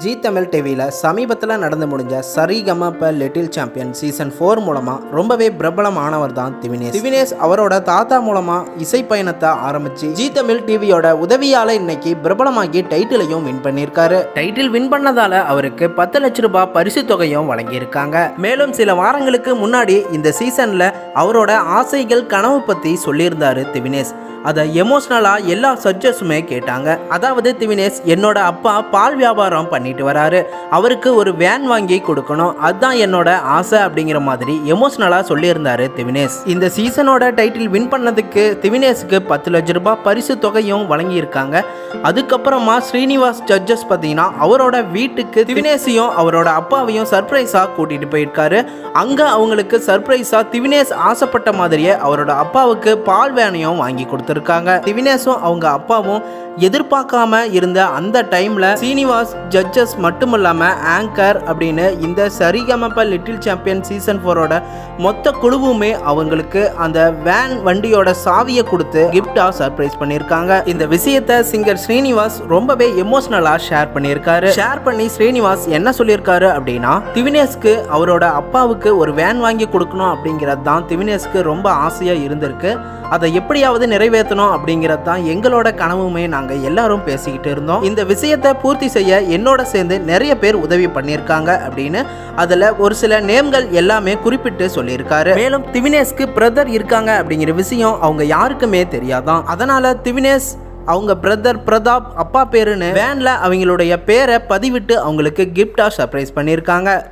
G Tamil டிவியில் சமீபத்தில் நடந்து முடிஞ்ச Saregamapa little champion season four மூலமாக ரொம்பவே பிரபலமானவர் தான் திவினேஷ். திவினேஷ் அவரோட தாத்தா மூலமாக இசை பயணத்தை ஆரம்பிச்சு ஜி தமிழ் டிவியோட உதவியால் இன்னைக்கு பிரபலமாகி டைட்டிலையும் வின் பண்ணியிருக்காரு. டைட்டில் வின் பண்ணதால அவருக்கு பத்து லட்ச ரூபாய் பரிசு தொகையும் வழங்கியிருக்காங்க. மேலும் சில வாரங்களுக்கு முன்னாடி இந்த சீசனில் அவரோட ஆசைகள் கனவு பற்றி சொல்லியிருந்தாரு திவினேஷ். அதை எமோஷ்னலாக எல்லா சர்ஜஸுமே கேட்டாங்க. அதாவது திவினேஷ் என்னோட அப்பா பால் வியாபாரம் பண்ணி பண்ணிட்டு வராரு. அவருக்கு ஒரு வேன் வாங்கி கொடுக்கணும். அதுதான் என்னோட ஆசை அப்படிங்கிற மாதிரி எமோஷ்னலாக சொல்லியிருந்தாரு திவினேஷ். இந்த சீசனோட டைட்டில் வின் பண்ணதுக்கு திவினேஷுக்கு பத்து லட்ச ரூபாய் பரிசு தொகையும் வழங்கியிருக்காங்க. அதுக்கப்புறமா ஸ்ரீனிவாஸ் ஜட்ஜஸ் பார்த்தீங்கன்னா அவரோட வீட்டுக்கு திவினேஷையும் அவரோட அப்பாவையும் சர்ப்ரைஸாக கூட்டிட்டு போயிருக்காரு. அங்கே அவங்களுக்கு சர்ப்ரைஸாக திவினேஷ் ஆசைப்பட்ட மாதிரியே அவரோட அப்பாவுக்கு பால் வேனையும் வாங்கி கொடுத்துருக்காங்க. திவினேஷும் அவங்க அப்பாவும் எதிர்பார்க்காம இருந்த அந்த டைம்ல சீனிவாஸ் ஜட்ஜஸ் மட்டும் ஆங்கர் அப்படின்னு இந்த சரிகமப்ப லிட்டில் சாம்பியன் சீசன் ஃபோரோட மொத்த குழுவுமே அவங்களுக்கு அந்த வேன் வண்டியோட சாவியை கொடுத்து கிஃப்டா சர்ப்ரைஸ் பண்ணியிருக்காங்க. இந்த விஷயத்தை சிங்கர் ஸ்ரீனிவாஸ் ரொம்பவே எமோஷனலா ஷேர் பண்ணியிருக்காரு. ஷேர் பண்ணி ஸ்ரீனிவாஸ் என்ன சொல்லியிருக்காரு அப்படின்னா திவினேஷ்க்கு அவரோட அப்பாவுக்கு ஒரு வேன் வாங்கி கொடுக்கணும் அப்படிங்கிறது தான் திவினேஷ்க்கு ரொம்ப ஆசையாக இருந்திருக்கு. அதை எப்படியாவது நிறைவேற்றணும் அப்படிங்கிறது தான் எங்களோட கனவுமே நாங்கள் எல்லாரும் பேசிக்கிட்டு இருந்தோம். இந்த விஷயத்தை பூர்த்தி செய்ய என்னோட சேர்ந்து நிறைய பேர் உதவி பண்ணியிருக்காங்க அப்படின்னு அதில் ஒரு சில நேம்கள் எல்லாமே குறிப்பிட்டு சொல்லியிருக்காரு. மேலும் திவினேஷ்க்கு பிரதர் இருக்காங்க அப்படிங்கிற விஷயம் அவங்க யாருக்குமே தெரியாதான். அதனால திவினேஷ் அவங்க பிரதர் பிரதாப் அப்பா பேருன்னு வேன்ல அவங்களுடைய பேரை பதிவிட்டு அவங்களுக்கு கிஃப்டா சர்ப்ரைஸ் பண்ணியிருக்காங்க.